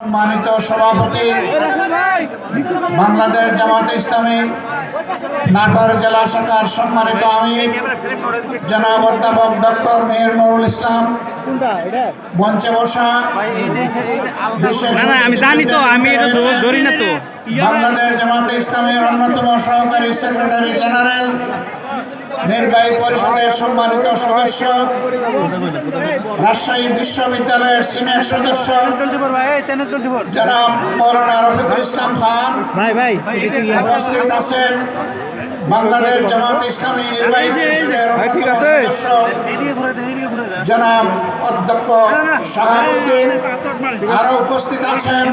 সম্মানিত সভাপতি বাংলাদেশ জামাত ইসলামী নাটোর জেলা শাখার সম্মানিত আমি জনাব অধ্যাপক ডক্টর মেহের নুরুল ইসলাম মঞ্চে বসা বিশেষ না না আমি জানি তো আমি ধরি না তো। বাংলাদেশ জামাতে ইসলামের অন্যতম সহকারী সেক্রেটারি জেনারেল নির্বাহী পরিষদের সম্মানিত সদস্য রাজশাহী বিশ্ববিদ্যালয়ের সিনিয়র সদস্য জনাব মৌলানা রফিকুল ইসলাম খান। ভাই ভাই উপস্থিত আছেন বাংলাদেশ জামাত ইসলামী নির্বাহী পরিষদের সদস্য জনাব অধ্যক্ষ শাহাবুদ্দিন আরও উপস্থিত আছেন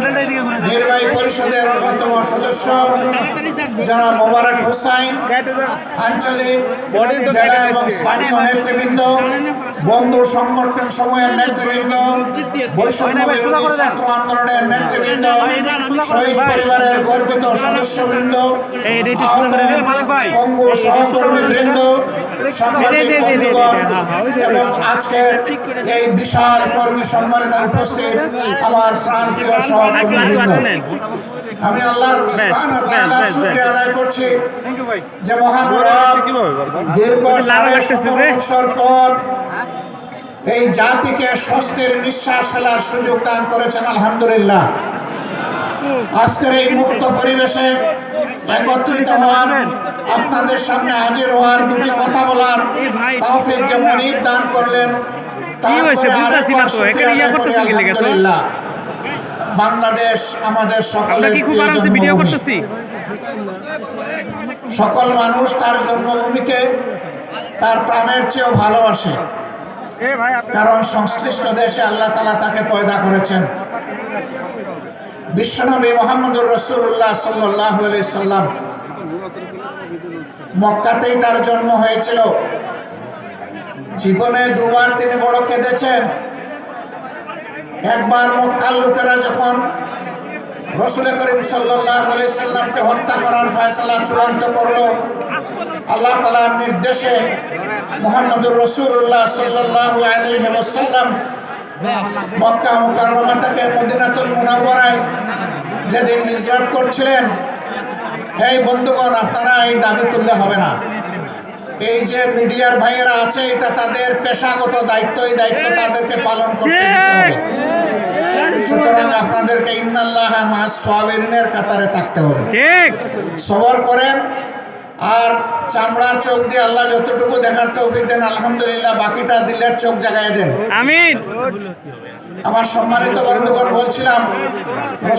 নির্বাহী পরিষদের অন্যতম সদস্য জনাব মোবারক হোসাইন, আঞ্চলিক জেলা এবং স্থানীয় নেতৃবৃন্দ, বন্ধু সংগঠন সময়ের নেতৃবৃন্দ, বৈষম্য ছাত্র আন্দোলনের নেতৃবৃন্দ, শহীদ পরিবারের গর্বিত সদস্যবৃন্দ। পঙ্গু সহকর্মী সাংবাদিক বন্ধুগণ এবং আজকের এই বিশাল কর্মী সম্মেলনে উপস্থিত আমার প্রান্তীয় সহকর্মী আমি আল্লাহ সুবহানাহু ওয়া তাআলার শুকরিয়া আদায় করছি যে মহান দীর্ঘ সাড়ে লাগতেছে সতেরো যে। বছর পর এই জাতিকে স্বস্তির নিঃশ্বাস ফেলার সুযোগ দান করেছেন আলহামদুলিল্লাহ। আজকের এই মুক্ত পরিবেশে একত্রিত হওয়ার আপনাদের সামনে হাজির হওয়ার দুটি কথা বলার তৌফিক যে মনিব দান করলেন। বাংলাদেশ আমাদের সকল মানুষ তার জন্মভূমিকে তার প্রাণের চেয়েও ভালোবাসে। কারণ সংশ্লিষ্ট দেশে আল্লাহ তালা তাকে পয়দা করেছেন। বিশ্বনবী মোহাম্মদুর রসুল্লাহ সাল্লাহ সাল্লাম মক্কাতেই তার জন্ম হয়েছিল। জীবনে দুবার তিনি বড় কেঁদেছেন। একবার মক্কার লোকেরা যখন রসুল করিম সাল্লামকে হত্যা করার ফয়সালা চূড়ান্ত করল, আল্লাহ তালার নির্দেশে মোহাম্মদুর রসুল্লাহ সাল্লাহ মক্কা মুকাররমা থেকে মদিনাতুল মুনাওয়ারায় যেদিন হিজরত করছিলেন এই বন্ধুগণ আপনারা এই দাবি তুললে হবে না। এই যে মিডিয়ার ভাইয়েরা আছে এটা তাদের পেশাগত দায়িত্ব এই দায়িত্ব তাদেরকে পালন করতে হবে। সুতরাং আপনাদেরকে ইন্নাল্লাহ মাস সোয়াবিনের কাতারে থাকতে হবে। ঠিক। সবর করেন আর চামড়ার চোখ দিয়ে আল্লাহ যতটুকু দেখার তৌফিক দেন আলহামদুলিল্লাহ বাকিটা দিলের চোখ জাগায় দেন। আমিন। আমার সম্মানিত বন্ধুগণ বলছিলাম